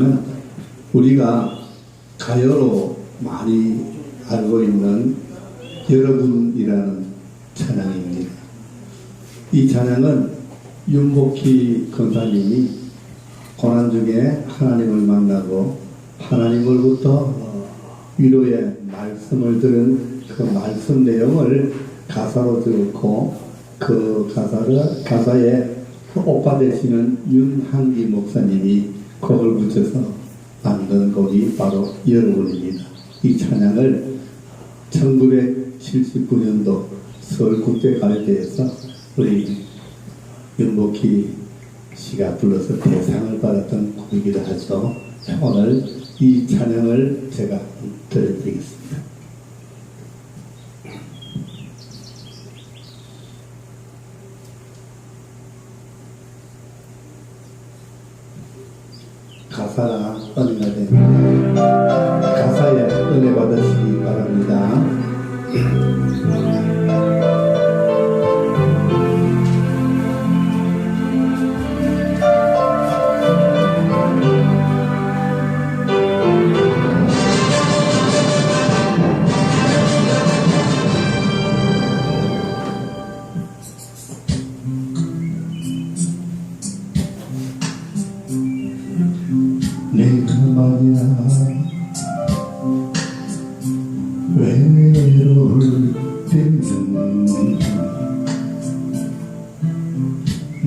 찬양은 우리가 가요로 많이 알고 있는 여러분이라는 찬양입니다. 이 찬양은 윤복희 권사님이 고난 중에 하나님을 만나고 하나님으로부터 어, 위로의 말씀을 들은 그 말씀 내용을 가사로 듣고 그 가사를 가사에 그 오빠 되시는 윤한기 목사님이 곡을 붙여서 만든 곡이 바로 여러분입니다. 이 찬양을 1979년도 서울국제가요제에서 우리 윤복희 씨가 불러서 대상을 받았던 곡이기도 하죠. 오늘 이 찬양을 제가 들려드리겠습니다. 가사가 은혜가 되는데 가사에 은혜 받으시기 바랍니다.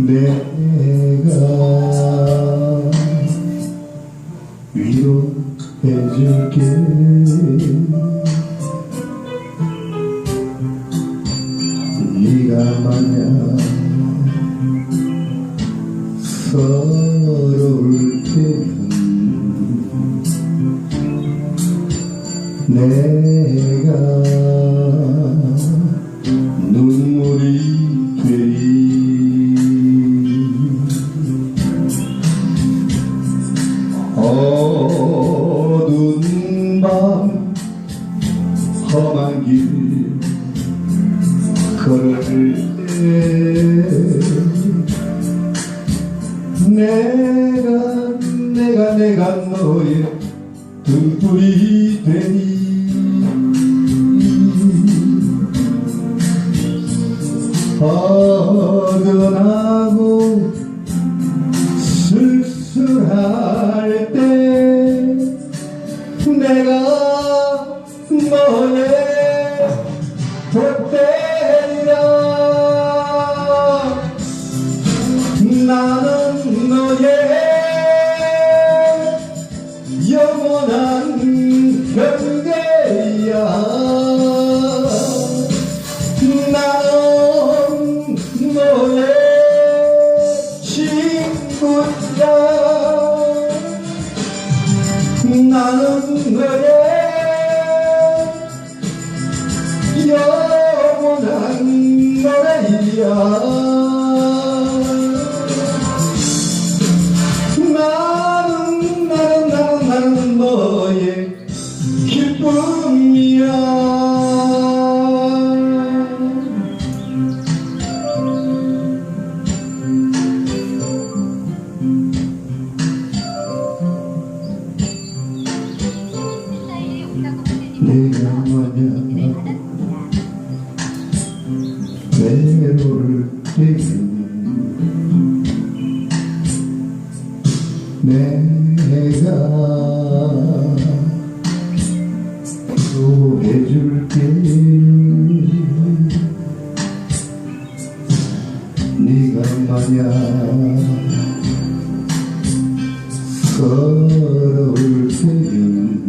내가 위로해줄게. 네가 만약 서러울 때는 내가 눈물이 너의 등불이 되니 어두나고 쓸쓸할 때 외로울 때는 내가 위로해줄게 네가 만약 서러울 때는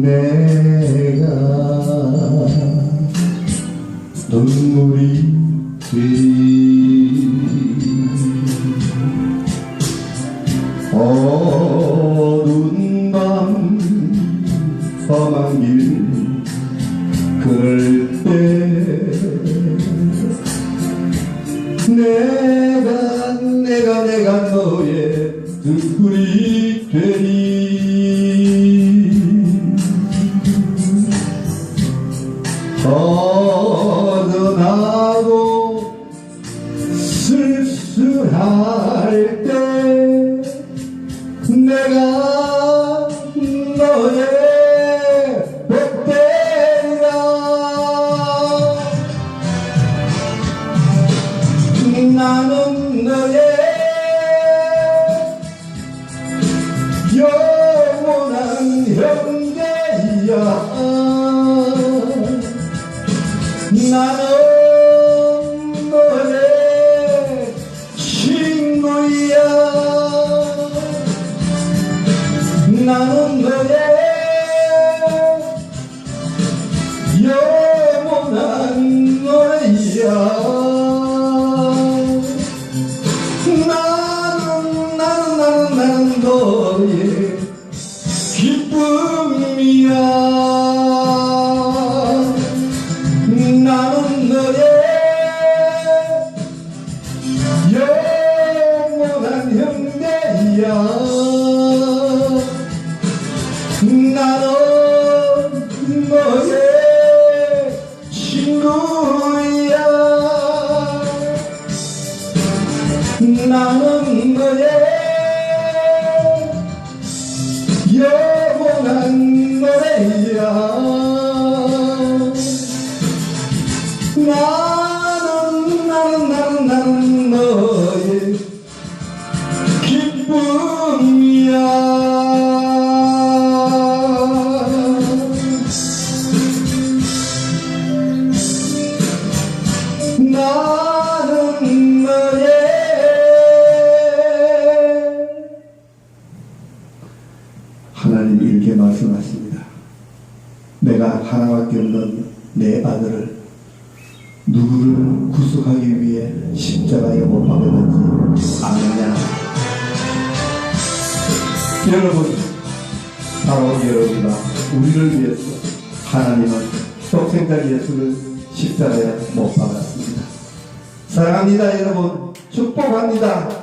내가 눈물이 어두운 밤 험한 길 내 나 나는 너의 기쁨이야 나는 너의 하나님 이렇게 말씀하십니다. 내가 하나밖에 없는 내 아들을 누구를 구속하기 위해 십자가에 못 박았는지 아느냐? 여러분, 바로 여러분과 우리를 위해서 하나님은 독생자 예수를 십자가에 못 박았습니다. 사랑합니다, 여러분. 축복합니다.